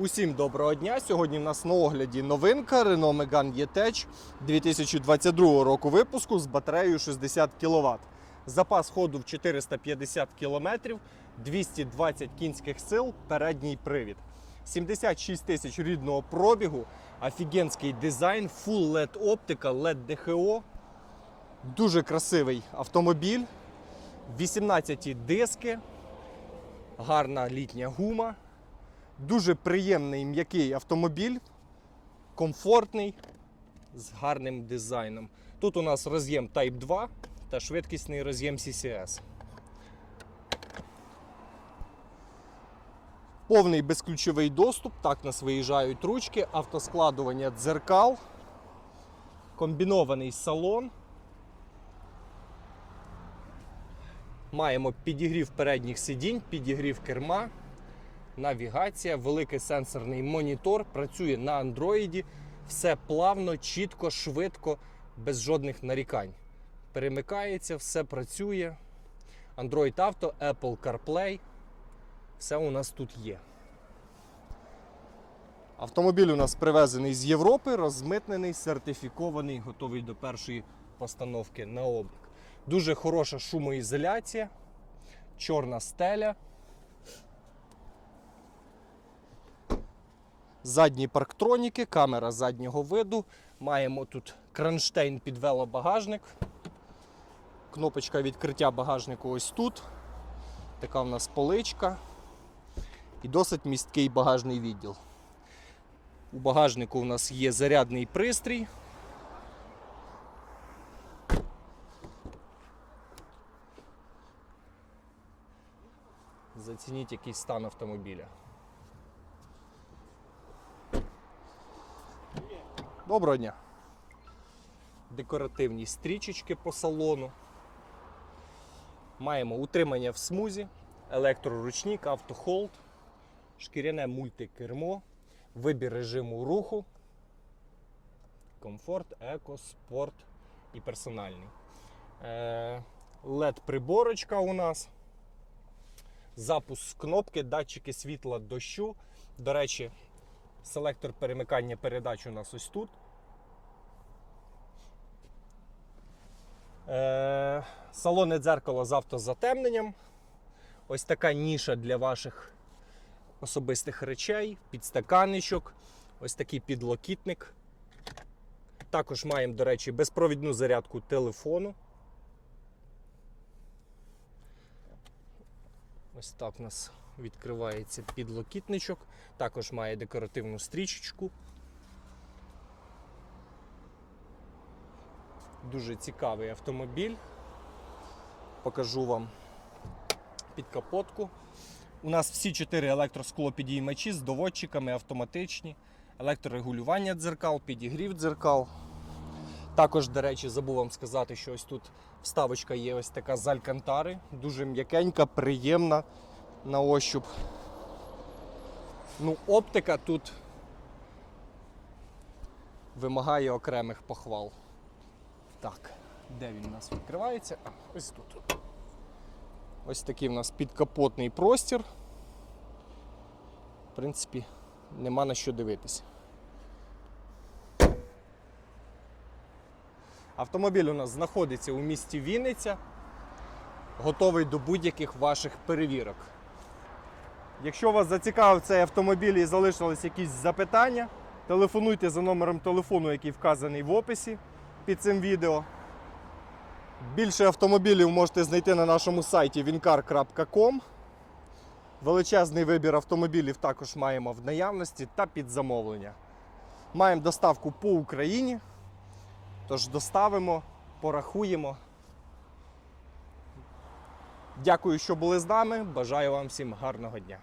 Усім доброго дня! Сьогодні в нас на огляді новинка Renault Megane E-Tech 2022 року випуску з батареєю 60 кВт. Запас ходу в 450 км, 220 кінських сил, передній привід. 76 тисяч рідного пробігу, офігенський дизайн, Full LED оптика, LED DHO. Дуже красивий автомобіль. 18 диски, гарна літня гума. Дуже приємний м'який автомобіль, комфортний, з гарним дизайном. Тут у нас роз'єм Type 2 та швидкісний роз'єм CCS. Повний безключовий доступ, так нас виїжджають ручки, автоскладування дзеркал, комбінований салон. Маємо підігрів передніх сидінь, підігрів керма навігація, великий сенсорний монітор, працює на андроїді. Все плавно, чітко, швидко, без жодних нарікань. Перемикається, все працює. Android Auto, Apple CarPlay. Все у нас тут є. Автомобіль у нас привезений з Європи, розмитнений, сертифікований, готовий до першої постановки на облік. Дуже хороша шумоізоляція, чорна стеля. Задні парктроніки, камера заднього виду. Маємо тут кронштейн під велобагажник. Кнопочка відкриття багажнику ось тут. Така в нас поличка. І досить місткий багажний відділ. У багажнику у нас є зарядний пристрій. Зацініть який стан автомобіля. Доброго дня. Декоративні стрічечки по салону. Маємо утримання в смузі, електроручник, автохолд, шкіряне мультикермо, вибір режиму руху, комфорт, еко, спорт і персональний. Е, LED-приборочка у нас. Запуск кнопки, датчики світла дощу. До речі, Селектор перемикання передач у нас ось тут. Е, салонне дзеркало з автозатемненням. Ось така ніша для ваших особистих речей, підстаканничок, ось такий підлокітник. Також маємо, до речі, безпровідну зарядку телефону. Ось так у нас відкривається підлокітничок, також має декоративну стрічечку. Дуже цікавий автомобіль. Покажу вам під капотку. У нас всі чотири електросклопідіймачі з доводчиками автоматичні, електрорегулювання дзеркал, підігрів дзеркал. Також, до речі, забув вам сказати, що ось тут вставочка є ось така з алькантари, дуже м'якенька, приємна на ощуп. Ну, оптика тут вимагає окремих похвал. Так, де він у нас відкривається? А, ось тут. Ось такий у нас підкапотний простір. В принципі, нема на що дивитися. Автомобіль у нас знаходиться у місті Вінниця, готовий до будь-яких ваших перевірок. Якщо вас зацікавив цей автомобіль і залишились якісь запитання, телефонуйте за номером телефону, який вказаний в описі під цим відео. Більше автомобілів можете знайти на нашому сайті wincar.com. Величезний вибір автомобілів також маємо в наявності та під замовлення. Маємо доставку по Україні. Тож доставимо, порахуємо. Дякую, що були з нами. Бажаю вам всім гарного дня.